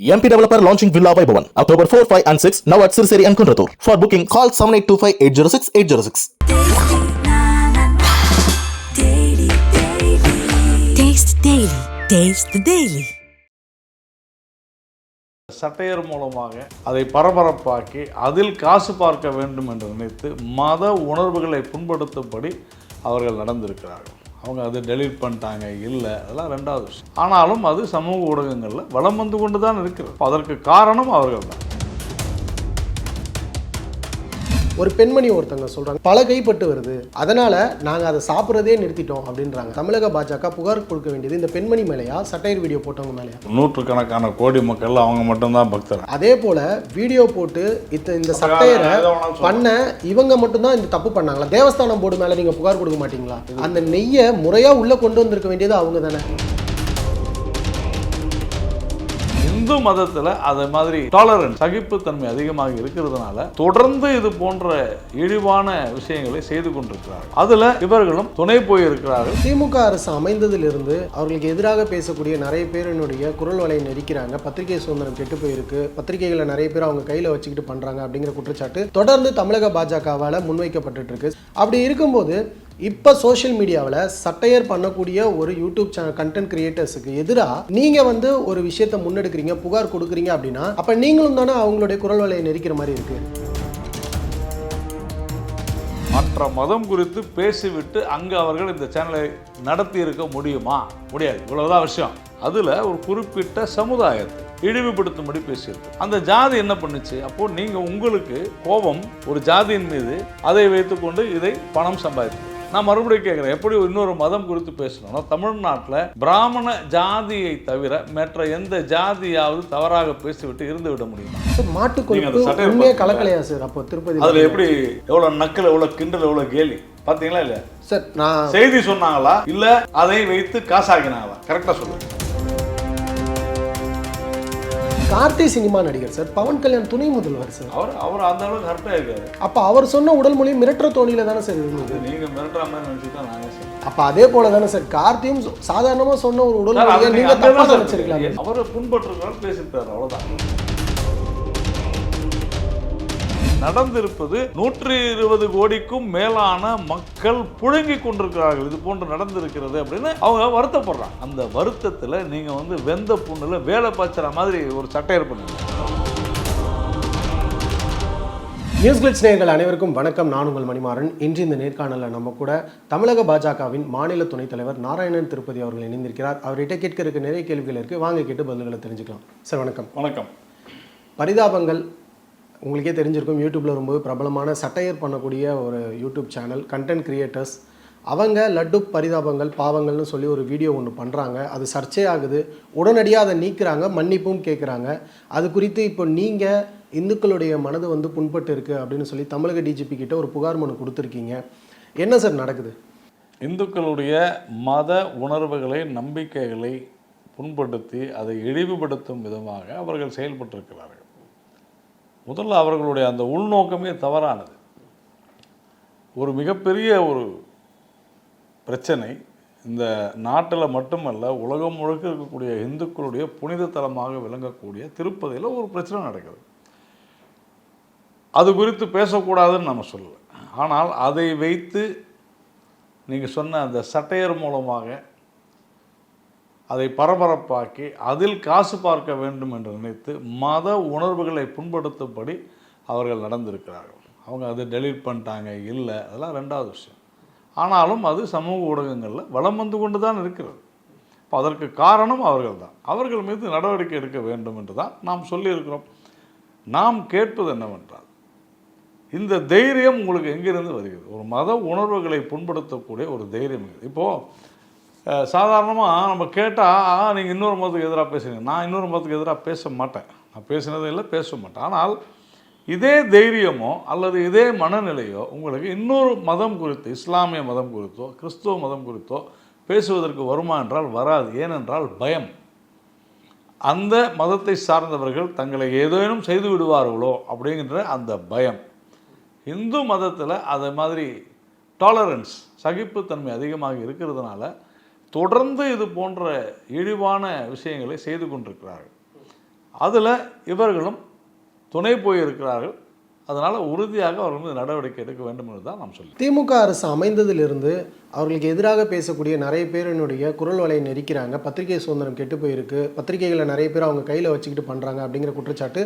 MP developer launching Villa Vaibhavan October 4, 5 and 6 now at Sirseri and Kunratur. For booking call 7825 806 806. Daily, daily. Taste Daily. Taste the Daily. Satire மூலமாக அதை பரபரப்பாக்கி அதில் காசு பார்க்க வேண்டும் என்று நினைத்து மத உணர்வுகளை புண்படுத்தும்படி அவர்கள் நடந்திருக்கிறார்கள் அவங்க அதை டெலிட் பண்ணிட்டாங்க இல்லை அதெல்லாம் ரெண்டாவது விஷயம். ஆனாலும் அது சமூக ஊடகங்களில் வளம் வந்து கொண்டு தான் இருக்கிறது அதற்கு காரணம் அவர்கள் தான். ஒரு பெண்மணி ஒருத்தங்க சொல்றாங்க பல கைப்பட்டு வருது. அதனால நாங்க அதை சாப்பிட்றதே நிறுத்திட்டோம் அப்படின்றாங்க. தமிழக பாஜக புகார் கொடுக்க வேண்டியது இந்த பெண்மணி மேலேயா சட்டையர் வீடியோ போட்டவங்க மேலேயா? நூற்றுக்கணக்கான கோடி மக்கள் அவங்க மட்டும்தான் பக்தர். அதே போல வீடியோ போட்டு இத்த இந்த சட்டையரை பண்ண இவங்க மட்டும்தான் இந்த தப்பு பண்ணாங்களா? தேவஸ்தானம் போர்டு மேல நீங்க புகார் கொடுக்க மாட்டீங்களா? அந்த நெய்யை முறையா உள்ள கொண்டு வந்திருக்க வேண்டியது அவங்க தானே. இந்து மதத்தில் அதை மாதிரி டாலரன்ஸ் சகிப்புத்தன்மை அதிகமாக இருக்கிறதுனால தொடர்ந்து இது போன்ற இழிவான விஷயங்களை செய்து கொண்டிருக்கிறார்கள். அதுல இவர்களும் துணை போயிருக்கிறார்கள். திமுக அரசு அமைந்ததிலிருந்து அவர்களுக்கு எதிராக பேசக்கூடிய நிறைய பேரினுடைய குரல் வலையை நெரிக்கிறாங்க. பத்திரிகை சுதந்திரம் கெட்டு போயிருக்கு. பத்திரிகைகளை நிறைய பேர் அவங்க கையில் வச்சுக்கிட்டு பண்றாங்க அப்படிங்கிற குற்றச்சாட்டு தொடர்ந்து தமிழக பாஜகவால் முன்வைக்கப்பட்டு இருக்கு. அப்படி இருக்கும்போது இப்போ சோஷியல் மீடியாவில் சட்டையர் பண்ணக்கூடிய ஒரு யூடியூப் சேனல் கண்டென்ட் கிரியேட்டர்ஸுக்கு எதிராக நீங்கள் வந்து ஒரு விஷயத்தை முன்னெடுக்கிறீங்க புகார் கொடுக்குறீங்க அப்படின்னா அப்போ நீங்களும் தானே அவங்களுடைய குரல் வலையை நெரிக்கிற மாதிரி இருக்கு. மற்ற மதம் குறித்து பேசிவிட்டு அங்கே அவர்கள் இந்த சேனலை நடத்தி இருக்க முடியுமா? முடியாது. இவ்வளோதான் விஷயம். அதில் ஒரு குறிப்பிட்ட சமுதாயத்தை இழிவுபடுத்தும்படி பேசியிருக்கு. அந்த ஜாதி என்ன பண்ணுச்சு? அப்போ நீங்கள் உங்களுக்கு கோபம் ஒரு ஜாதியின் மீது அதை வைத்துக்கொண்டு இதை பணம் சம்பாதித்து நான் மறுபடியும் கேட்குறேன் எப்படி இன்னொரு மதம் குறித்து பேசணும்னா தமிழ்நாட்டில் பிராமண ஜாதியை தவிர மற்ற எந்த ஜாதியாவது தவறாக பேசிவிட்டு இருந்து விட முடியுமா? சார் உண்மையே பார்த்தீங்களா? கலக்கலையா சார்? அப்போ திருப்பதி அதுல எப்படி எவ்வளவு நக்கல் எவ்வளவு கிண்டல் எவ்வளவு கேலி? பாத்தீங்களா இல்ல சார் நான் செய்தி சொன்னாங்களா? இல்ல அதை வைத்து காசாக்கினாங்களா? கரெக்டா சொல்லுங்க. கார்த்தி சினிமா நடிகர் சார் பவன் கல்யாண் துணை முதல்வர் சார் அவர் அவர் அந்த அளவுக்கு கரெக்டா இருக்காரு அப்ப அவர் சொன்ன உடல் மொழி மிரட்டுற தோணியில தானே சார் இருந்தது அது நீங்க மிரட்டுற மாதிரி நினைச்சுட்டு தான் நாங்க சொல்றோம். அப்ப அதே போல தானே சார் கார்த்தியும் சொ- சாதாரணமா சொன்ன ஒரு உடல் சார், மொழியை அதை நீங்க நீங்க தப்பா அங்கதான் நினைச்சிருக்கலாம். அவரை புண்பற்றுறாரு பேசிட்டாரு அவ்வளவுதான் நடந்திருப்பது நூற்றி இருபது கோடிக்கும் மேலான மக்கள் புழுங்கி கொண்டிருக்கிறார்கள். இது போன்று நடந்திருக்கிறது அப்படின்னு அவங்க வருத்தப்படுறாங்க. அந்த வருத்தத்துல நீங்க வந்து வெந்த புண்ணுல வேலை பாய்ச்சுற மாதிரி ஒரு சட்டையர் பண்ணுங்க நியூஸ் கிளிட்ஸ் நேயர்கள் அனைவருக்கும் வணக்கம். நான் உங்கள் மணிமாறன். இன்று இந்த நேர்காணலில் நம்ம கூட தமிழக பாஜகவின் மாநில துணைத் தலைவர் நாராயணன் திருப்பதி அவர்கள் இணைந்திருக்கிறார். அவர்கிட்ட கேட்க இருக்க நிறைய கேள்விகள் இருக்கு. வாங்க கேட்டு பதில்களை தெரிஞ்சுக்கலாம். சார் வணக்கம். வணக்கம். பரிதாபங்கள் உங்களுக்கே தெரிஞ்சிருக்கும் யூடியூப்பில் ரொம்ப பிரபலமான சட்டையர் பண்ணக்கூடிய ஒரு யூடியூப் சேனல் கண்டென்ட் கிரியேட்டர்ஸ் அவங்க லட்டு பரிதாபங்கள் பாவங்கள்னு சொல்லி ஒரு வீடியோ ஒன்று பண்ணுறாங்க அது சர்ச்சை ஆகுது உடனடியாக அதை நீக்கிறாங்க மன்னிப்பும் கேட்குறாங்க அது குறித்து இப்போ நீங்கள் இந்துக்களுடைய மனது வந்து புண்பட்டு இருக்குது அப்படின்னு சொல்லி தமிழக டிஜிபி கிட்ட ஒரு புகார் மனு கொடுத்துருக்கீங்க. என்ன சார் நடக்குது? இந்துக்களுடைய மத உணர்வுகளை நம்பிக்கைகளை புண்படுத்தி அதை இழிவுபடுத்தும் விதமாக அவர்கள் செயல்பட்டிருக்கிறார்கள். முதல்ல அவர்களுடைய அந்த உள்நோக்கமே தவறானது. ஒரு மிகப்பெரிய ஒரு பிரச்சனை இந்த நாட்டில் மட்டுமல்ல உலகம் முழுக்க இருக்கக்கூடிய இந்துக்களுடைய புனித தலமாக விளங்கக்கூடிய திருப்பதியில் ஒரு பிரச்சனை நடக்குது. அது குறித்து பேசக்கூடாதுன்னு நம்ம சொல்லலை. ஆனால் அதை வைத்து நீங்கள் சொன்ன அந்த சட்டையர் மூலமாக அதை பரபரப்பாக்கி அதில் காசு பார்க்க வேண்டும் என்று நினைத்து மத உணர்வுகளை புண்படுத்தும்படி அவர்கள் நடந்திருக்கிறார்கள். அவங்க அதை டெலீட் பண்ணிட்டாங்க இல்லை அதெல்லாம் ரெண்டாவது விஷயம். ஆனாலும் அது சமூக ஊடகங்களில் வலம் வந்து கொண்டு தான் இருக்கிறது. இப்போ அதற்கு காரணம் அவர்கள் தான் அவர்கள் மீது நடவடிக்கை எடுக்க வேண்டும் என்று தான் நாம் சொல்லியிருக்கிறோம். நாம் கேட்பது என்னவென்றால் இந்த தைரியம் உங்களுக்கு எங்கிருந்து வருகிறது? ஒரு மத உணர்வுகளை புண்படுத்தக்கூடிய ஒரு தைரியம் இது இப்போது சாதாரணமாக நம்ம கேட்டால் நீங்கள் இன்னொரு மதத்துக்கு எதிராக பேசுறீங்க. நான் இன்னொரு மதத்துக்கு எதிராக பேச மாட்டேன். நான் பேசினதும் இல்லை பேச மாட்டேன். ஆனால் இதே தைரியமோ அல்லது இதே மனநிலையோ உங்களுக்கு இன்னொரு மதம் குறித்து இஸ்லாமிய மதம் குறித்தோ கிறிஸ்துவ மதம் குறித்தோ பேசுவதற்கு வருமா என்றால் வராது. ஏனென்றால் பயம். அந்த மதத்தை சார்ந்தவர்கள் தங்களை ஏதேனும் செய்து விடுவார்களோ அப்படிங்கிற அந்த பயம். இந்து மதத்தில் அது மாதிரி டாலரன்ஸ் சகிப்புத்தன்மை அதிகமாக இருக்கிறதுனால தொடர்ந்து இது போன்ற இழிவான விஷயங்களை செய்து கொண்டிருக்கிறார்கள். அதில் இவர்களும் துணை போயிருக்கிறார்கள். அதனால் உறுதியாக அவர்கள் வந்து நடவடிக்கை எடுக்க வேண்டும் என்று தான் நாம் சொல்லி திமுக அரசு அமைந்ததிலிருந்து அவர்களுக்கு எதிராக பேசக்கூடிய நிறைய பேரினுடைய குரல் வலையை நெரிக்கிறாங்க. பத்திரிகை சுதந்திரம் கெட்டு போயிருக்கு. பத்திரிகைகளை நிறைய பேர் அவங்க கையில் வச்சுக்கிட்டு பண்ணுறாங்க அப்படிங்கிற குற்றச்சாட்டு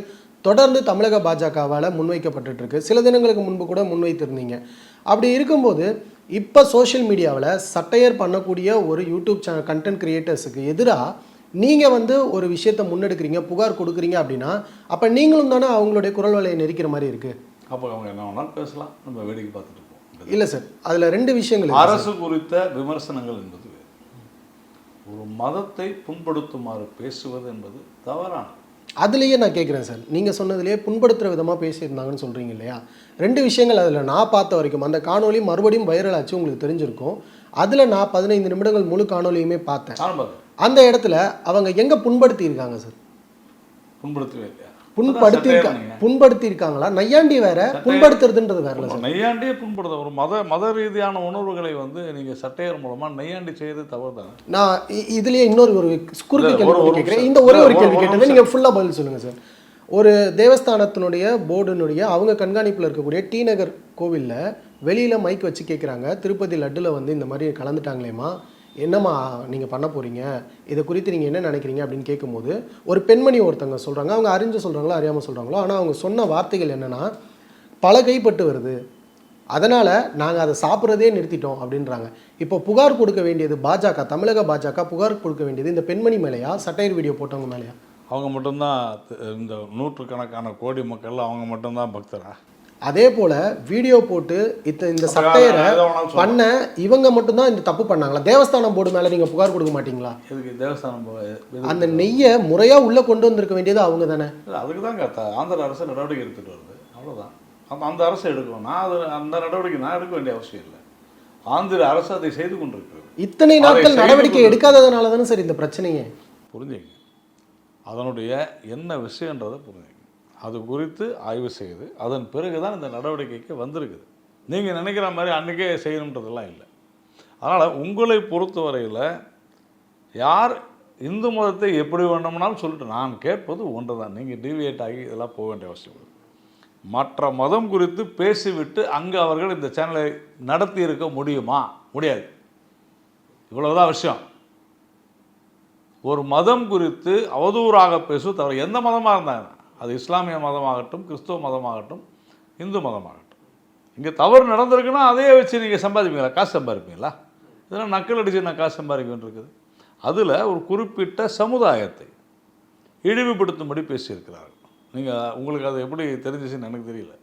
தொடர்ந்து தமிழக பாஜகவால் முன்வைக்கப்பட்டுருக்கு சில தினங்களுக்கு முன்பு கூட முன்வைத்திருந்தீங்க. அப்படி இருக்கும்போது இப்போ சோஷியல் மீடியாவில் சட்டையர் பண்ணக்கூடிய ஒரு யூடியூப் சேனல் கண்டென்ட் கிரியேட்டர்ஸுக்கு எதிராக நீங்கள் வந்து ஒரு விஷயத்தை முன்னெடுக்கிறீங்க புகார் கொடுக்குறீங்க அப்படின்னா அப்போ நீங்களும் தானே அவங்களுடைய குரல் வலையை நெரிக்கிற மாதிரி இருக்குது அப்போ அவங்க என்ன வேணாலும் பேசலாம். நம்ம வேடிக்கை பார்த்துட்டு போவோம். இல்லை சார் அதில் ரெண்டு விஷயங்கள். அரசு குறித்த விமர்சனங்கள் என்பது ஒரு மதத்தை புண்படுத்துமாறு பேசுவது என்பது தவறானது. அதுலேயே நான் கேட்குறேன் சார் நீங்கள் சொன்னதுலேயே புண்படுத்துகிற விதமாக பேசியிருந்தாங்கன்னு சொல்கிறீங்க இல்லையா? ரெண்டு விஷயங்கள் அதில் நான் பார்த்த வரைக்கும். அந்த காணொளி மறுபடியும் வைரல் ஆச்சு உங்களுக்கு தெரிஞ்சிருக்கும். அதில் நான் பதினைந்து நிமிடங்கள் முழு காணொளியுமே பார்த்தேன். அந்த இடத்துல அவங்க எங்கே புண்படுத்தி இருக்காங்க சார் புண்படுத்தி புண்படுத்தி இருக்காங்களா நையாண்டி வேற புண்படுத்துறதுன்றது சார் நையாண்டியே புண்படுத்த ஒரு மத மத ரீதியான உணர்வுகளை வந்து நீங்க சட்டையர் மூலமா நையாண்டி செய்யறது தவறு தானே நான் இதுலயே இன்னொரு ஒரு குறுக்கு கேள்வி கேட்குறேன். இந்த ஒரே ஒரு கேள்வி கேட்டது நிமிஷம். நீங்கள் ஃபுல்லாக பதில் சொல்லுங்கள் சார் ஒரு தேவஸ்தானத்தினுடைய போர்டுனுடைய அவங்க கண்காணிப்பில் இருக்கக்கூடிய டி நகர் கோவிலில் வெளியில் மைக் வச்சு கேட்குறாங்க திருப்பதி லட்டில் வந்து இந்த மாதிரி கலந்துட்டாங்களேம்மா. என்னம்மா நீங்கள் பண்ண போகிறீங்க இதை குறித்து நீங்கள் என்ன நினைக்கிறீங்க? அப்படின்னு கேட்கும்போது ஒரு பெண்மணி ஒருத்தங்க சொல்கிறாங்க அவங்க அறிஞ்சு சொல்கிறாங்களோ அறியாமல் சொல்கிறாங்களோ ஆனால் அவங்க சொன்ன வார்த்தைகள் என்னென்னா பல கைப்பட்டு வருது. அதனால் நாங்கள் அதை சாப்பிட்றதே நிறுத்திட்டோம் அப்படின்றாங்க. இப்போ புகார் கொடுக்க வேண்டியது பாஜக தமிழக பாஜக புகார் கொடுக்க வேண்டியது இந்த பெண்மணி மேலேயா சட்டையர் வீடியோ போட்டவங்க மேலேயா? அவங்க மட்டும்தான் இந்த நூற்றுக்கணக்கான கோடி மக்கள் அவங்க மட்டும்தான் பக்தரா? அதே போல் வீடியோ போட்டு இத்த இந்த சட்டையரை. பண்ண இவங்க மட்டும்தான் இந்த தப்பு பண்ணாங்களா? தேவஸ்தானம் போர்டு மேலே நீங்கள் புகார் கொடுக்க மாட்டீங்களா? எதுக்கு தேவஸ்தானம்? அந்த நெய்யை முறையாக உள்ளே கொண்டு வந்திருக்க வேண்டியது அவங்க தானே? அதுக்கு தாங்க ஆந்திர அரசு நடவடிக்கை எடுத்துட்டு வருது. அவ்வளவுதான். அந்த அந்த அரசு எடுக்கும் நான் அது அந்த நடவடிக்கை நான் எடுக்க வேண்டிய அவசியம் இல்லை. ஆந்திர அரசு அதை செய்து கொண்டிருக்கிறது. இத்தனை நாட்கள் நடவடிக்கை எடுக்காததுனால தானே சார் இந்த பிரச்சனையே? புரிஞ்சுங்க. அதனுடைய என்ன விஷயன்றதை புரிஞ்சுங்க அது குறித்து ஆய்வு செய்து அதன் பிறகு தான் இந்த நடவடிக்கைக்கு வந்திருக்குது. நீங்கள் நினைக்கிற மாதிரி அன்றைக்கே செய்யணுன்றதெல்லாம் இல்லை. அதனால் உங்களை பொறுத்தவரையில் யார் இந்து மதத்தை எப்படி வேண்டும்னாலும் சொல்லிட்டு நான் கேட்பது ஒன்று தான் நீங்கள் டிவியேட் ஆகி இதெல்லாம் போக வேண்டிய அவசியம் இல்லை. மற்ற மதம் குறித்து பேசிவிட்டு அங்கே அவர்கள் இந்த சேனலை நடத்தி இருக்க முடியுமா? முடியாது. இவ்வளோதான் விஷயம். ஒரு மதம் குறித்து அவதூறாக பேசுவது தவிர எந்த மதமாக இருந்தாங்க அது இஸ்லாமிய மதமாகட்டும் கிறிஸ்துவ மதமாகட்டும் இந்து மதமாகட்டும். இங்கே தவறு நடந்திருக்குன்னா அதையே வச்சு நீங்கள் சம்பாதிப்பீங்களா? காசு சம்பாதிப்பீங்களா? இதெல்லாம் நக்கல் அடிச்சு நான் காசு சம்பாதிக்க அதில் ஒரு குறிப்பிட்ட சமுதாயத்தை இழிவுபடுத்தும்படி பேசியிருக்கிறார்கள். நீங்கள் உங்களுக்கு அது எப்படி தெரிஞ்சிச்சுன்னு எனக்கு தெரியல.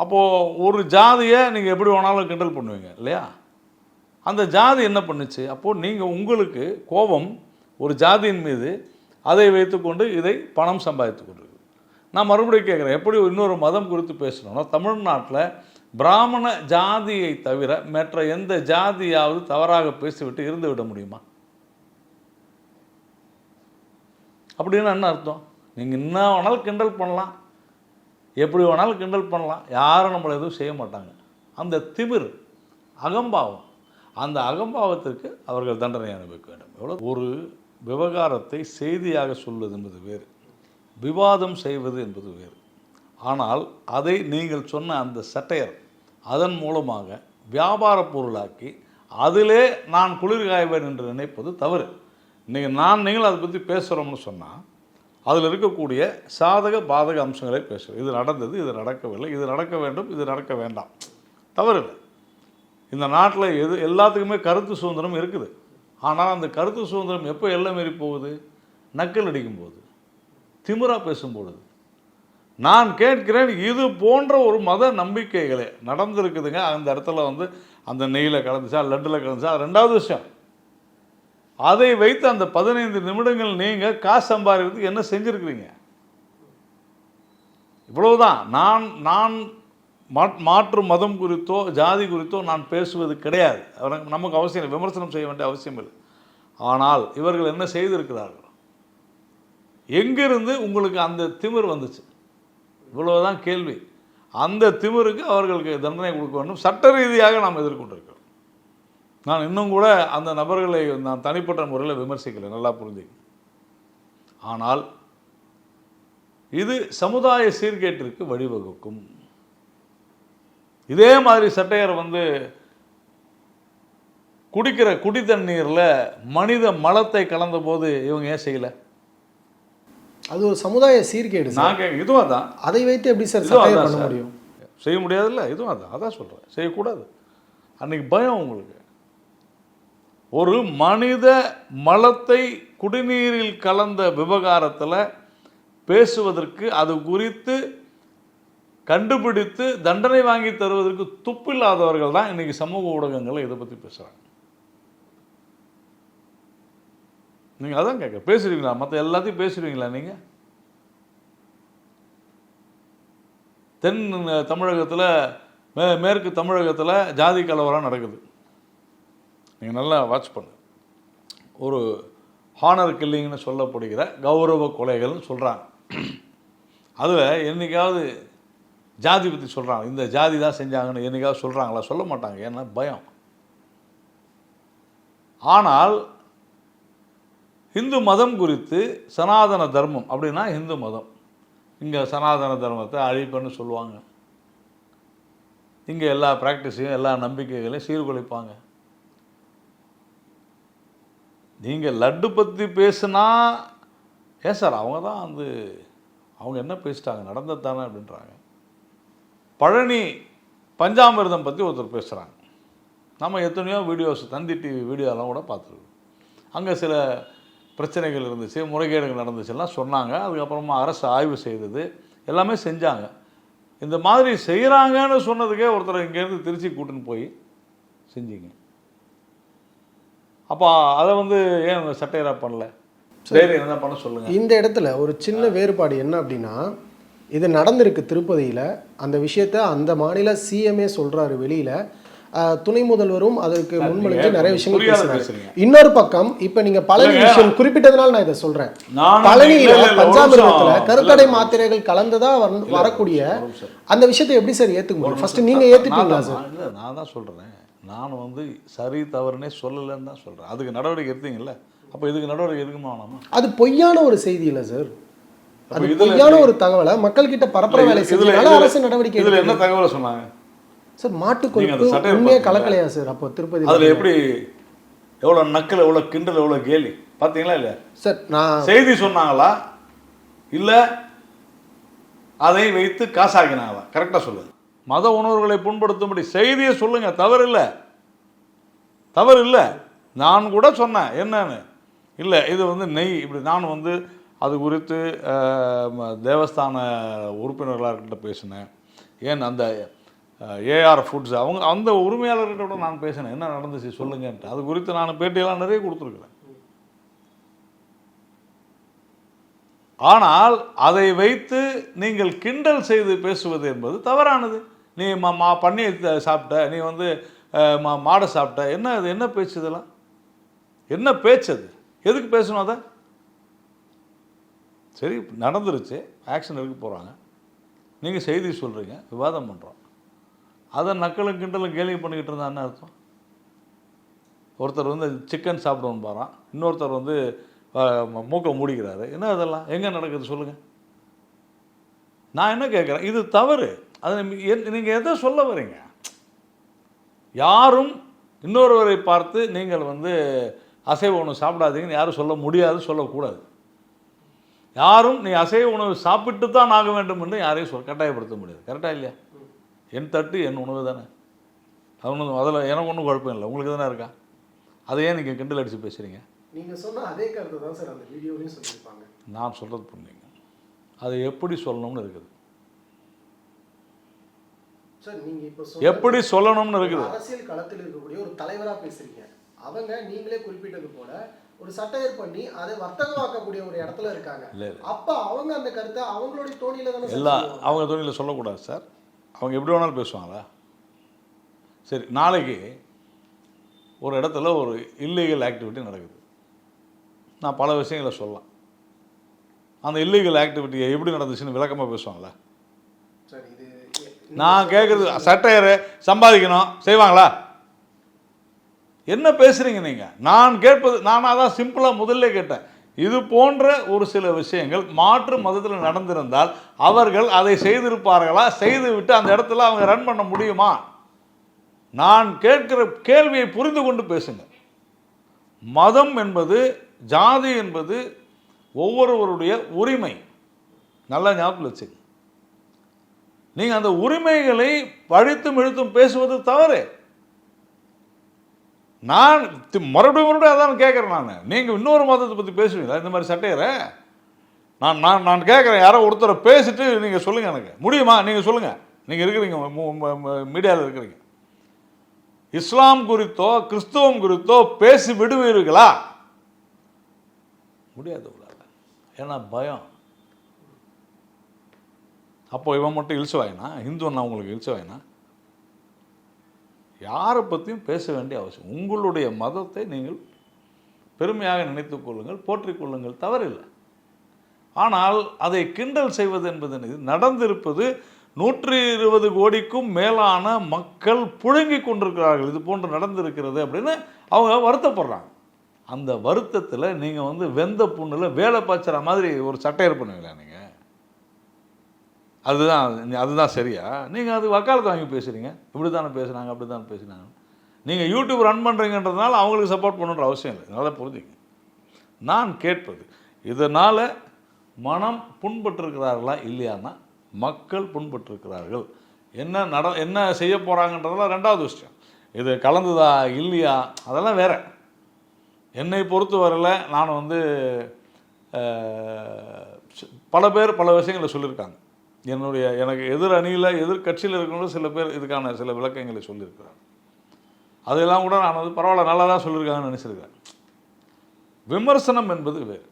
அப்போது ஒரு ஜாதியை நீங்கள் எப்படி வேணாலும் கிண்டல் பண்ணுவீங்க இல்லையா? அந்த ஜாதி என்ன பண்ணுச்சு? அப்போது நீங்கள் உங்களுக்கு கோபம் ஒரு ஜாதியின் மீது அதை வைத்துக்கொண்டு இதை பணம் சம்பாதித்து கொண்டிருக்கு நான் மறுபடியும் கேட்குறேன் எப்படி இன்னொரு மதம் குறித்து பேசணும்னா தமிழ்நாட்டில் பிராமண ஜாதியை தவிர மற்ற எந்த ஜாதியாவது தவறாக பேசிவிட்டு இருந்து விட முடியுமா? அப்படின்னு என்ன அர்த்தம்? நீங்கள் என்ன வேணாலும் கிண்டல் பண்ணலாம். எப்படி வேணாலும் கிண்டல் பண்ணலாம். யாரும் நம்மளை எதுவும் செய்ய மாட்டாங்க. அந்த திமிர் அகம்பாவம் அந்த அகம்பாவத்திற்கு அவர்கள் தண்டனை அனுபவிக்க வேண்டும். எவ்வளோ ஒரு விவகாரத்தை செய்தியாக சொல்வது என்பது வேறு விவாதம் செய்வது என்பது வேறு. ஆனால் அதை நீங்கள் சொன்ன அந்த சட்டையர் அதன் மூலமாக வியாபார பொருளாக்கி அதிலே நான் குளிர் காய்வேன் என்று நினைப்பது தவறு. நீங்கள் நான் நீங்கள் அதை பற்றி பேசுகிறோம்னு சொன்னால் அதில் இருக்கக்கூடிய சாதக பாதக அம்சங்களை பேசுகிறோம் இது நடந்தது இது நடக்கவில்லை இது நடக்க வேண்டும் இது நடக்க வேண்டாம். தவறு இந்த நாட்டில் எது எல்லாத்துக்குமே கருத்து சுதந்திரம் இருக்குது. ஆனால் அந்த கருத்து சுதந்திரம் எப்போ எல்லை மீறி போகுது? நக்கல் அடிக்கும்போது திமிரா பேசும்பொழுது. நான் கேட்கிறேன் இது போன்ற ஒரு மத நம்பிக்கைகளே நடந்திருக்குதுங்க. அந்த இடத்துல வந்து அந்த நெய்யில் கலந்துச்சா லட்டில் கலந்துச்சா அது ரெண்டாவது விஷயம். அதை வைத்து அந்த பதினைந்து நிமிடங்கள் நீங்கள் காசு சம்பாதிக்கிறதுக்கு என்ன செஞ்சுருக்கிறீங்க? இவ்வளவுதான். நான் நான் மாற்று மதம் குறித்தோ ஜாதி குறித்தோ நான் பேசுவது கிடையாது. நமக்கு அவசியம் இல்லை. விமர்சனம் செய்ய வேண்டிய அவசியம் இல்லை. ஆனால் இவர்கள் என்ன செய்திருக்கிறார்கள்? எங்கிருந்து உங்களுக்கு அந்த திமிர் வந்துச்சு? இவ்வளவுதான் கேள்வி. அந்த திமிருக்கு அவர்களுக்கு தண்டனை கொடுக்க வேண்டும். சட்ட ரீதியாக நாம் எதிர்கொண்டிருக்கிறோம். நான் இன்னும் கூட அந்த நபர்களை நான் தனிப்பட்ட முறையில் விமர்சிக்கலை. நல்லா புரிஞ்சுக்க ஆனால் இது சமுதாய சீர்கேட்டிற்கு வழிவகுக்கும். இதே மாதிரி சட்டையர் வந்து குடிக்கிற குடி தண்ணீரில் மனித மலத்தை கலந்த போது இவங்க ஏன் செய்யல? அது ஒரு சமுதாய சீர்கேடு சார். நான் கேட்க இதுவும் அதான். அதை வைத்து எப்படி சார் சட்டையர் பண்ண. முடியும்? செய்ய முடியாதுல்ல? இதுவும் அதான். அதான் சொல்கிறேன் செய்யக்கூடாது. அன்னைக்கு பயம் உங்களுக்கு. ஒரு மனித மலத்தை குடிநீரில் கலந்த விவகாரத்தில் பேசுவதற்கு அது குறித்து கண்டுபிடித்து தண்டனை வாங்கி தருவதற்கு துப்பில்லாதவர்கள் தான் இன்னைக்கு சமூக ஊடகங்களில் இதை பற்றி பேசுகிறாங்க நீங்கள் அதான் கேட்க பேசுறீங்களா? மற்ற எல்லாத்தையும் பேசுறீங்களா நீங்கள் தென் தமிழகத்தில் மே மேற்கு தமிழகத்தில் ஜாதி கலவரம் நடக்குது. நீங்கள் நல்லா வாட்ச் பண்ணு. ஒரு ஹானர் கில்லிங்னு சொல்லப்படுகிற கௌரவ கொலைகள்னு சொல்கிறாங்க அதில் என்றைக்காவது ஜாதி பற்றி சொல்கிறாங்க இந்த ஜாதி தான் செஞ்சாங்கன்னு என்னைக்காவது சொல்கிறாங்களா சொல்ல மாட்டாங்க. ஏன்னா பயம். ஆனால் இந்து மதம் குறித்து சனாதன தர்மம். அப்படின்னா இந்து மதம். இங்கே சனாதன தர்மத்தை அழிப்புன்னு சொல்லுவாங்க. இங்கே எல்லா ப்ராக்டிஸையும் எல்லா நம்பிக்கைகளையும் சீர்குலைப்பாங்க. நீங்கள் லட்டு பற்றி பேசுனா ஏன் சார் அவங்க தான் வந்து அவங்க என்ன பேசிட்டாங்க? நடந்தது தானே? அப்படின்றாங்க. பழனி பஞ்சாமிர்தம் பற்றி ஒருத்தர் பேசுகிறாங்க நம்ம எத்தனையோ வீடியோஸ் தந்தி டிவி வீடியோலாம் கூட பார்த்துருக்கோம். அங்கே சில பிரச்சனைகள் இருந்துச்சு முறைகேடுகள் நடந்துச்சுலாம் சொன்னாங்க. அதுக்கப்புறமா அரசு ஆய்வு செய்தது எல்லாமே செஞ்சாங்க. இந்த மாதிரி செய்கிறாங்கன்னு சொன்னதுக்கே ஒருத்தர் இங்கேருந்து திருச்சி கூட்டின்னு போய் செஞ்சீங்க. அப்போ அதை வந்து ஏன் உங்க சட்டையரா பண்ணல? தைரியம் என்ன பண்ண சொல்லுங்க? இந்த இடத்துல ஒரு சின்ன வேறுபாடு என்ன அப்படின்னா இது நடந்திருக்கு திருப்பதியில். அந்த விஷயத்த அந்த மாநில சிஎம்ஏ சொல்றாரு வெளியில. துணை முதல்வரும் அதற்கு முன்மொழிஞ்சு நிறைய விஷயங்கள் பேசுறாரு. பேசுறீங்க. இன்னொரு பக்கம் இப்ப நீங்க பழனி. விஷயம் குறிப்பிட்டதுனால நான் இதை சொல்றேன். பழனியில நிமிஷம். கருத்தடை மாத்திரைகள் கலந்ததா வர- வரக்கூடிய. அந்த விஷயத்தை எப்படி சார் ஏத்துக்க முடியும்? ஃபர்ஸ்ட் நீங்க ஏத்துப்பீங்களா சார்? நான் இல்லை நான் தான் சொல்கிறேன் நான் வந்து சரி தவறுனே சொல்லலைன்னு தான் சொல்கிறேன் அதுக்கு நடவடிக்கை எடுத்தீங்கல்ல? அப்போ இதுக்கு நடவடிக்கை எடுக்குமா வேணாமா அது பொய்யான ஒரு செய்தி இல்ல சார். அது பொய்யான ஒரு தகவலை? மக்கள் கிட்ட பரப்புற வேலை செஞ்சதுனால அரசு நடவடிக்கை இதுல. என்ன தகவலை சொன்னாங்க? சார் மாட்டு கொழுப்பு உண்மையா? கலக்கலையா சார்? அப்போ திருப்பதி அதில் எப்படி எவ்வளோ நக்கல் எவ்வளோ கிண்டல் எவ்வளோ கேலி? பார்த்தீங்களா இல்லையா? சார் நான் செய்தி சொன்னாங்களா? இல்லை அதை வைத்து காசாக்கினாங்களா? கரெக்டாக சொல்லு மத உணர்வுகளை புண்படுத்தும்படி செய்தியை சொல்லுங்க. தவறு இல்லை. தவறு இல்லை. நான் கூட சொன்னேன். என்னன்னு? இல்லை இது வந்து நெய். இப்படி நான் வந்து அது குறித்து தேவஸ்தான உறுப்பினர்களார்கிட்ட பேசினேன். ஏன் அந்த ஏஆர் ஃபுட்ஸ் அவங்க அந்த உரிமையாளர்கிட்ட கூட நான் பேசினேன். என்ன நடந்துச்சு சொல்லுங்கன்ட்டு. அது குறித்து நான் பேட்டியெல்லாம் நிறைய கொடுத்துருக்குறேன். ஆனால் அதை வைத்து நீங்கள் கிண்டல் செய்து பேசுவது என்பது தவறானது. நீ மா மா பன்னீர் சாப்பிட்ட நீ வந்து மா மாடை சாப்பிட்ட. என்ன அது? என்ன பேச்சு இதெல்லாம்? என்ன பேச்சு அது? எதுக்கு பேசணும் அதை? சரி நடந்துருச்சு. ஆக்ஷன் எடுக்க போகிறாங்க நீங்கள் செய்தி சொல்கிறீங்க விவாதம் பண்ணுறோம் அதை நக்கலும் கிண்டலும் கேலி பண்ணிக்கிட்டு இருந்தா என்ன அர்த்தம்? ஒருத்தர் வந்து சிக்கன் சாப்பிடணும் பாரான். இன்னொருத்தர் வந்து மூக்கை மூடிக்கிறாரு. என்ன அதெல்லாம் எங்கே நடக்குது சொல்லுங்கள் நான் என்ன கேட்குறேன் இது தவறு. அது நீங்கள் எதை சொல்ல வரீங்க? யாரும் இன்னொருவரை பார்த்து நீங்கள் வந்து அசைவ உணவு சாப்பிடாதீங்கன்னு யாரும் சொல்ல முடியாது சொல்லக்கூடாது. யாரும் நீ அசைவ உணவு சாப்பிட்டு தான் ஆக வேண்டும் என்று யாரையும் சொல் கட்டாயப்படுத்த முடியாது. கரெக்டாக இல்லையா? என் தட்டு என் உணவு தானே. ஒன்றும் அதில் எனக்கு ஒன்றும் குழப்பம் இல்லை. உங்களுக்கு தானே இருக்கா? அதை ஏன் நீங்கள் கிண்டல் அடித்து பேசுகிறீங்க நீங்க சொன்ன அதே கருத்து தான் சார் அந்த வீடியோலையும் சொல்லியிருப்பாங்க. நான் சொல்கிறது புரிஞ்சுங்க. அதை எப்படி சொல்லணும்னு இருக்குது. சார் நீங்க இப்போ எப்படி சொல்லணும்னு இருக்குது. அரசியல் களத்தில் இருக்கக்கூடிய ஒரு தலைவரா பேசுறீங்க. அவங்க நீங்களே குறிப்பிட்டது போல ஒரு சட்டையர் பண்ணி அதை வர்த்தகமாக்கக்கூடிய ஒரு இடத்துல இருக்காங்க. இல்லை இல்லை. அப்ப அவங்க அந்த கருத்தை அவங்களுடைய தோணியில தானே சொல்லுவாங்க. அவங்க தொழிலில் சொல்லக்கூடாது சார். அவங்க எப்படி வேணாலும் பேசுவாங்களா? சரி நாளைக்கு ஒரு இடத்துல ஒரு இல்லீகல் ஆக்டிவிட்டி நடக்குது. நான் பல விஷயங்களை சொல்லலாம். அந்த இல்லீகல் ஆக்டிவிட்டியை எப்படி நடந்துச்சுன்னு விளக்கமாக பேசுவாங்களா? சார் இது நான் கேட்குறது சட்டையர் சம்பாதிக்கணும். செய்வாங்களா? என்ன பேசுகிறீங்க நீங்கள் நான் கேட்பது நானாக தான் சிம்பிளாக முதல்ல கேட்டேன். இது போன்ற ஒரு சில விஷயங்கள் மாற்று மதத்தில் நடந்திருந்தால் அவர்கள் அதை செய்திருப்பார்களா? செய்துவிட்டு அந்த இடத்துல அவங்க ரன் பண்ண முடியுமா? நான் கேட்கிற கேள்வியை புரிந்து கொண்டு பேசுங்க. மதம் என்பது ஜாதி என்பது ஒவ்வொருவருடைய உரிமை. நல்லா ஞாபகம் வச்சுங்க. நீங்கள் அந்த உரிமைகளை பழித்தும் இழுத்தும் பேசுவது தவறு. நான் மறுபடியும் மறுபடியும் அதான் கேட்குறேன் நான். நீங்கள் இன்னொரு மதத்தை பற்றி பேசுவீங்களா? இந்த மாதிரி சட்டையரை நான் நான் நான் கேட்குறேன் யாரோ ஒருத்தரை பேசிட்டு நீங்கள் சொல்லுங்கள் எனக்கு. முடியுமா? நீங்கள் சொல்லுங்கள் நீங்கள் இருக்கிறீங்க மீடியாவில் இருக்கிறீங்க. இஸ்லாம் குறித்தோ கிறிஸ்துவம் குறித்தோ பேசி விடுவீர்களா? முடியாது உங்களால். ஏன்னா பயம். அப்போ இவன் மட்டும் இல்சுவாய்ண்ணா இந்து நான் உங்களுக்கு இழிச்சுவாயினா யாரை பற்றியும் பேச வேண்டிய அவசியம். உங்களுடைய மதத்தை நீங்கள் பெருமையாக நினைத்து கொள்ளுங்கள் போற்றிக்கொள்ளுங்கள் தவறில்லை. ஆனால் அதை கிண்டல் செய்வது என்பது நடந்திருப்பது நூற்றி இருபது கோடிக்கும் மேலான மக்கள் புழுங்கிக் கொண்டிருக்கிறார்கள். இது போன்று நடந்திருக்கிறது அப்படின்னு அவங்க வருத்தப்படுறாங்க. அந்த வருத்தத்தில் நீங்கள் வந்து வெந்த புண்ணில் வேலை பாய்ச்சுற மாதிரி ஒரு சட்டையர் பண்ணுவீங்களா நீங்கள் அதுதான் அதுதான் சரியா? நீங்கள் அது வக்காலத்தை வாங்கி பேசுகிறீங்க இப்படி தானே பேசுனாங்க அப்படி தானே பேசுனாங்க நீங்கள் யூடியூப் ரன் பண்ணுறீங்கன்றதுனால அவங்களுக்கு சப்போர்ட் பண்ணுன்ற அவசியம் இல்லை. நல்லா புரிஞ்சுங்க. நான் கேட்பது இதனால் மனம் புண்பட்டிருக்கிறார்களா இல்லையான்னா மக்கள் புண்பட்டிருக்கிறார்கள். என்ன நட என்ன செய்ய போகிறாங்கன்றதெல்லாம் ரெண்டாவது விஷயம். இது கலந்துதா இல்லையா? அதெல்லாம் வேற. என்னை பொறுத்தவரையில் நான் வந்து பல பேர் பல விஷயங்களை சொல்லியிருக்காங்க. என்னுடைய எனக்கு எதிர் அணியில் எதிர்கட்சியில் கட்சியில் சில பேர் இதுக்கான சில விளக்கங்களை சொல்லியிருக்கிறாங்க. அதெல்லாம் கூட நான் வந்து பரவாயில்ல நல்லா தான் சொல்லியிருக்காங்கன்னு நினச்சிருக்கேன். விமர்சனம் என்பது வேறு.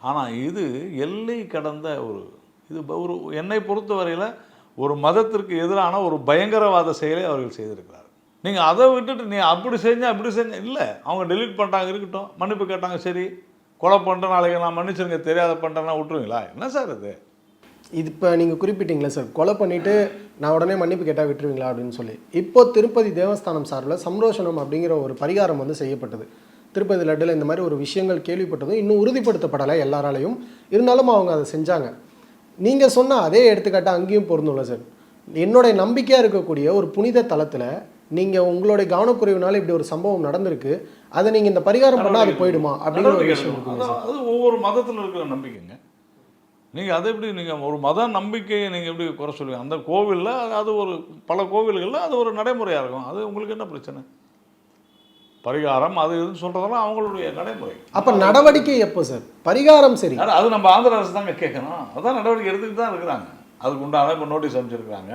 ஆனால் இது எல்லை கடந்த ஒரு இது ஒரு என்னை பொறுத்தவரையில் ஒரு மதத்திற்கு எதிரான ஒரு பயங்கரவாத செயலை அவர்கள் செய்திருக்கிறார் நீங்கள் அதை விட்டுட்டு நீ அப்படி செஞ்ச அப்படி செஞ்ச இல்லை அவங்க டெலீட் பண்ணிட்டாங்க இருக்கட்டும் மன்னிப்பு கேட்டாங்க சரி கொலை பண்ணுறேன் நாளைக்கு நான் மன்னிச்சிருங்க தெரியாத பண்ணுறேன்னா விட்டுருவீங்களா? என்ன சார் இது? இது இப்போ நீங்கள் குறிப்பிட்டீங்களா சார் கொலை பண்ணிட்டு நான் உடனே மன்னிப்பு கேட்டால் விட்டுருவீங்களா அப்படின்னு சொல்லி. இப்போ திருப்பதி தேவஸ்தானம் சார்பில் சம்ரோஷனம் அப்படிங்கிற ஒரு பரிகாரம் வந்து செய்யப்பட்டது. திருப்பதி லட்டில் இந்த மாதிரி ஒரு விஷயங்கள் கேள்விப்பட்டதும் இன்னும் உறுதிப்படுத்தப்படலை எல்லாராலையும். இருந்தாலும் அவங்க அதை செஞ்சாங்க. நீங்கள் சொன்ன அதே எடுத்துக்காட்டு அங்கேயும் பொருந்தும்ல சார். என்னுடைய நம்பிக்கையாக இருக்கக்கூடிய ஒரு புனித தலத்தில் நீங்கள் உங்களுடைய கவனக்குறைவுனால இப்படி ஒரு சம்பவம் நடந்திருக்கு. அதை நீங்கள் இந்த பரிகாரம் பண்ணால் அது போயிடுமா அப்படிங்கிற ஒரு விஷயம் அது ஒவ்வொரு மதத்தில் இருக்கிற நம்பிக்கைங்க. நீங்கள் அதை எப்படி நீங்கள் ஒரு மத நம்பிக்கையை நீங்கள் எப்படி குறை சொல்லுவீங்க? அந்த கோவிலில் அது ஒரு பல கோவில்களில் அது ஒரு நடைமுறையாக இருக்கும். அது உங்களுக்கு என்ன பிரச்சனை? பரிகாரம் அது இதுன்னு சொல்கிறதெல்லாம் அவங்களுடைய நடைமுறை. அப்போ நடவடிக்கை எப்போ சார்? பரிகாரம் சரி. அது நம்ம ஆந்திர அரசு தாங்க கேட்கணும். அதான் நடவடிக்கை எடுத்துக்கிட்டு தான் இருக்கிறாங்க. அதுக்கு உண்டான இப்போ நோட்டீஸ் அனுப்பிச்சிருக்கிறாங்க.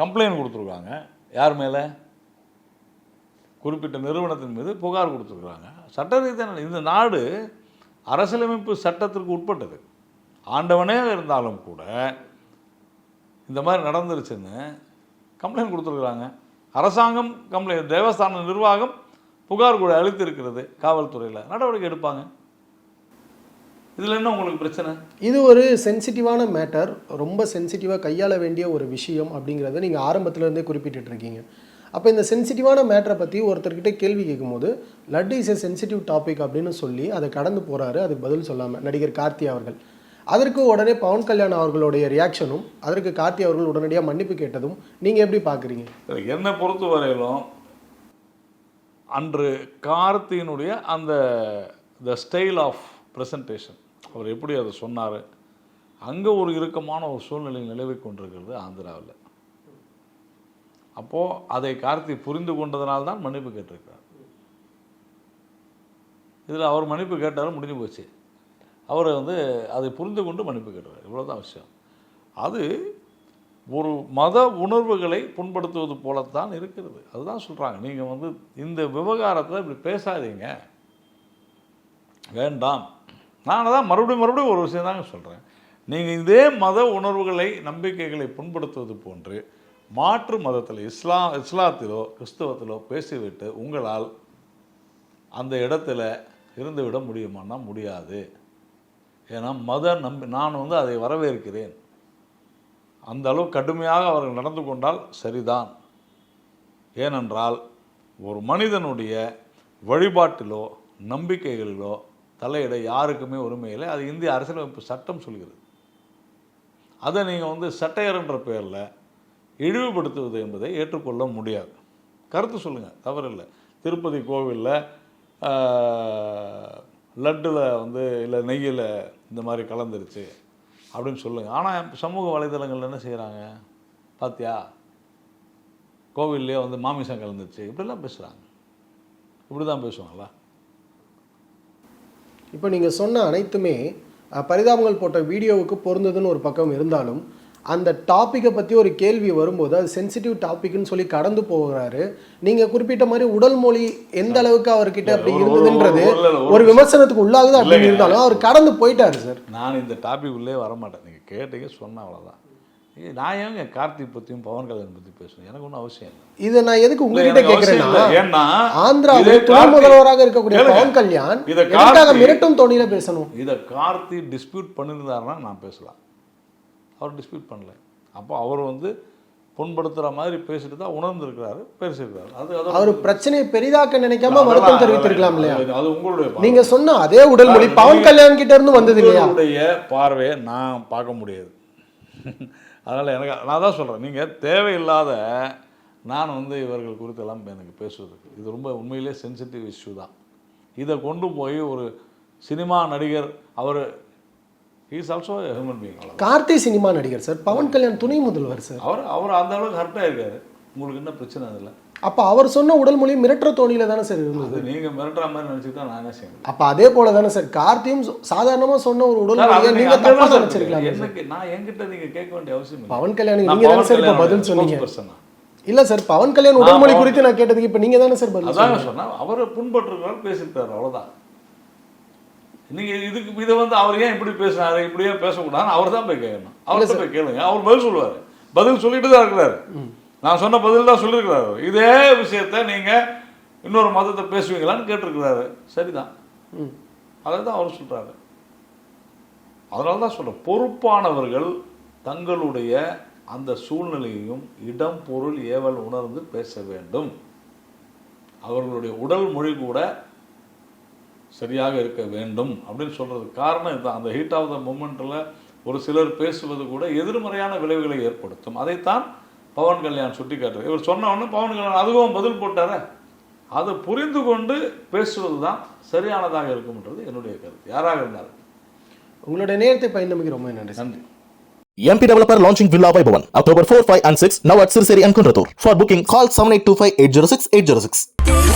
கம்ப்ளைண்ட் கொடுத்துருக்காங்க. யார் மேலே? குறிப்பிட்ட நிறுவனத்தின் மீது புகார் கொடுத்துருக்குறாங்க. சட்ட ரீதியான இந்த நாடு அரசியலமைப்பு சட்டத்திற்கு உட்பட்டது. ஆண்டவனே இருந்தாலும் கூட இந்த மாதிரி நடந்துருச்சுன்னு கம்ப்ளைண்ட் கொடுத்துருக்குறாங்க. அரசாங்கம் கம்ப்ளைண்ட் தேவஸ்தான நிர்வாகம் புகார் கூட அளித்திருக்கிறது காவல்துறையில். நடவடிக்கை எடுப்பாங்க. இதில் என்ன உங்களுக்கு பிரச்சனை? இது ஒரு சென்சிட்டிவான மேட்டர் ரொம்ப சென்சிட்டிவாக கையாள வேண்டிய ஒரு விஷயம் அப்படிங்கிறத நீங்கள் ஆரம்பத்துலேருந்தே குறிப்பிட்டு இருக்கீங்க. அப்போ இந்த சென்சிட்டிவான மேட்டரை பற்றி ஒருத்தர்கிட்ட கேள்வி கேட்கும்போது laddu is a sensitive topic அப்படின்னு சொல்லி அதை கடந்து போகிறாரு அதுக்கு பதில் சொல்லாமல் நடிகர் கார்த்தி அவர்கள். அதற்கு உடனே பவன் கல்யாண் அவர்களுடைய ரியாக்ஷனும் அதற்கு கார்த்தி அவர்கள் உடனடியாக மன்னிப்பு கேட்டதும் நீங்கள் எப்படி பார்க்குறீங்க என்னை பொறுத்த வரையிலும் அன்று கார்த்தியினுடைய அந்த த ஸ்டைல் ஆஃப் ப்ரெசன்டேஷன் அவர் எப்படி அதை சொன்னார் அங்கே ஒரு இறுக்கமான ஒரு சூழ்நிலை நிலவி கொண்டிருக்கிறது ஆந்திராவில். அப்போது அதை கார்த்தி புரிந்து கொண்டதனால்தான் தான் மன்னிப்பு கேட்டிருக்கிறார். இதில் அவர் மன்னிப்பு கேட்டாலும் முடிஞ்சு போச்சு. அவர் வந்து அதை புரிந்து கொண்டு மன்னிப்பு கேட்டார். இவ்வளோதான் விஷயம். அது ஒரு மத உணர்வுகளை புண்படுத்துவது போலத்தான் இருக்கிறது. அதுதான் சொல்கிறாங்க நீங்கள் வந்து இந்த விவகாரத்தில் இப்படி பேசாதீங்க. வேண்டாம். நான் தான் மறுபடியும் மறுபடியும் ஒரு விஷயம் தாங்க சொல்கிறேன் நீங்கள் இதே மத உணர்வுகளை நம்பிக்கைகளை புண்படுத்துவது போன்று மாற்று மதத்தில் இஸ்லாம் இஸ்லாத்திலோ கிறிஸ்தவத்திலோ பேசிவிட்டு உங்களால் அந்த இடத்துல இருந்து விட முடியுமான்னா முடியாது. ஏன்னா மத நம்பி நான் வந்து அதை வரவேற்கிறேன். அந்த அளவு கடுமையாக அவர்கள் நடந்து கொண்டால் சரிதான். ஏனென்றால் ஒரு மனிதனுடைய வழிபாட்டிலோ நம்பிக்கைகளிலோ தலையிட யாருக்குமே உரிமை இல்லை. அது இந்திய அரசியலமைப்பு சட்டம் சொல்கிறது. அதை நீங்கள் வந்து சட்டையர் என்ற பெயரில் இழிவுபடுத்துவது என்பதை ஏற்றுக்கொள்ள முடியாது. கருத்து சொல்லுங்கள் தவறில்லை திருப்பதி கோவிலில் லட்டில் வந்து இல்லை நெய்யில் இந்த மாதிரி கலந்துருச்சு அப்படின்னு சொல்லுங்கள் ஆனால் சமூக வலைதளங்கள் என்ன செய்கிறாங்க பாத்தியா? கோவில்லையே வந்து மாமிசம் கலந்துருச்சு. இப்படிலாம் பேசுகிறாங்க இப்படி தான் பேசுவாங்களா? இப்போ நீங்கள் சொன்ன அனைத்துமே பரிதாபங்கள் போட்ட வீடியோவுக்கு பொருந்ததுன்னு ஒரு பக்கம் இருந்தாலும் அந்த டாப்பிக்கை பற்றி ஒரு கேள்வி வரும்போது அது சென்சிட்டிவ் டாபிக்னு சொல்லி கடந்து போகிறாரு நீங்கள் குறிப்பிட்ட மாதிரி உடல் மொழி எந்த அளவுக்கு அவர்கிட்ட அப்படி இருந்ததுன்றது ஒரு- விமர்சனத்துக்கு உள்ளாகுது அப்படின்னு. இருந்தாலும் அவர் கடந்து போயிட்டாரு சார் நான் இந்த டாபிக் உள்ளே வரமாட்டேன் நீங்கள் கேட்டீங்க சொன்ன அவ்வளோதான் நான் ஏங்க கார்த்திக் பற்றியும் பவன் கல்யாண் பற்றி பேசணும் எனக்கு ஒன்றும் அவசியம் இல்லை. இதை நான் எதுக்கு உங்ககிட்ட இல்லை. ஏன்னா ஆந்திராவில் துணை முதல்வராக இருக்கக்கூடிய. பவன் கல்யாண் இதை மிரட்டும் தோணியில பேசணும். இதை கார்த்தி டிஸ்பியூட் பண்ணியிருந்தாருன்னா நான் பேசலாம். அவர் டிஸ்பியூட் பண்ணல. அப்போ அவர் வந்து புண்படுத்துகிற மாதிரி பேசிட்டு தான் உணர்ந்திருக்கிறாரு பேசியிருக்கிறாரு. அது அவர் பிரச்சனையை பெரிதாக்க நினைக்காம வருத்தம் தெரிவித்திருக்கலாம் இல்லையா? அது- உங்களுடைய. நீங்க சொன்ன அதே உடல் மொழி பவன் கல்யாண் கிட்ட இருந்து வந்தது இல்லையா? உங்களுடைய பார்வையை நான் பார்க்க முடியாது. அதனால் எனக்கு நான் தான் சொல்கிறேன் நீங்கள் தேவையில்லாத நான் வந்து இவர்கள் குறித்தெல்லாம் எனக்கு பேசுவதற்கு இது ரொம்ப உண்மையிலே சென்சிட்டிவ் இஷ்யூ தான். இதை கொண்டு போய் ஒரு சினிமா நடிகர் அவர் is also human being Karthi cinema நடிகர் சார் பவன் கல்யாண் துணை முதல்வர் சார். அவர் அவர் அந்த அளவுக்கு ஹர்ட்டாக இருக்காரு உங்களுக்கு என்ன பிரச்சனை அதில்? அப்ப அவர் சொன்ன உடல் மொழி மிரட்டுற தோணியில தானே சார் இருந்தது. அது நீங்கள் மிரட்டுற மாதிரி நினச்சிக்கிட்டா நான் என்ன செய்யணும் அப்ப அதே போல தானே சார் கார்த்தியும் சாதாரணமா சொன்ன ஒரு உடல் மொழியை நீங்க நீங்க அங்கே தப்பா தான் சார் நினைச்சிருக்கலாம். எனக்கு நான் என்கிட்ட நீங்கள் கேட்க வேண்டிய அவசியம் இல்லை. பவன் கல்யாண் நான் நீங்க தானே சார் இப்ப பதில் சொன்னீங்க? இல்ல சார் பவன் கல்யாண் உடல் நான் மொழி குறித்து நான் கேட்டதுக்கு இப்ப நீங்க தானே சார் பதில் சொன்னா அவரை புண்பட்டுருக்கிறார் பேசிட்டார் அவ்வளவுதான். நீங்க இதுக்கு இதை வந்து அவர் ஏன் இப்படி பேசினாரு? இப்படியே பேசக்கூடாதுன்னு அவர் தான் போய் கேட்கணும். அவர்கிட்ட போய் கேளுங்க. அவர் பதில் சொல்லுவாரு. பதில் சொல்லிட்டு தான் இருக்கிறாரு. நான் சொன்ன பதில் தான் சொல்லியிருக்கிறாரு. இதே விஷயத்த நீங்க இன்னொரு மதத்தை பேசுவீங்களான்னு கேட்டிருக்கிறாரு. சரிதான். அதை தான் அவர் சொல்றாரு. அதனால தான் சொல்றேன். பொறுப்பானவர்கள் தங்களுடைய அந்த சூழ்நிலையையும் இடம் பொருள் ஏவல் உணர்ந்து பேச வேண்டும். அவர்களுடைய உடல் மொழி கூட சரியாக இருக்க வேண்டும் அப்படின்னு சொல்றதுக்கு காரணம் இதுதான். அந்த ஹீட் ஆஃப் த மூமெண்ட்டில் ஒரு சிலர் பேசுவது கூட எதிர்மறையான விளைவுகளை ஏற்படுத்தும். அதைத்தான் பவன் கல்யாண் சுட்டி காட்டுறது இவர் சொன்ன உடனே பவன் கல்யாண் அதுவும் பதில் போட்டாரே. அதை புரிந்து கொண்டு பேசுவது தான் சரியானதாக இருக்கும்ன்றது என்னுடைய கருத்து. யாராக இருந்தாலும். உங்களுடைய நேரத்தை பயந்தமைக்கு ரொம்ப நன்றி நன்றி. MP developer launching Villa Vaibhavan October 4, 5 and 6 now at Sirseri and Kunratur. For booking call 7825 806 806.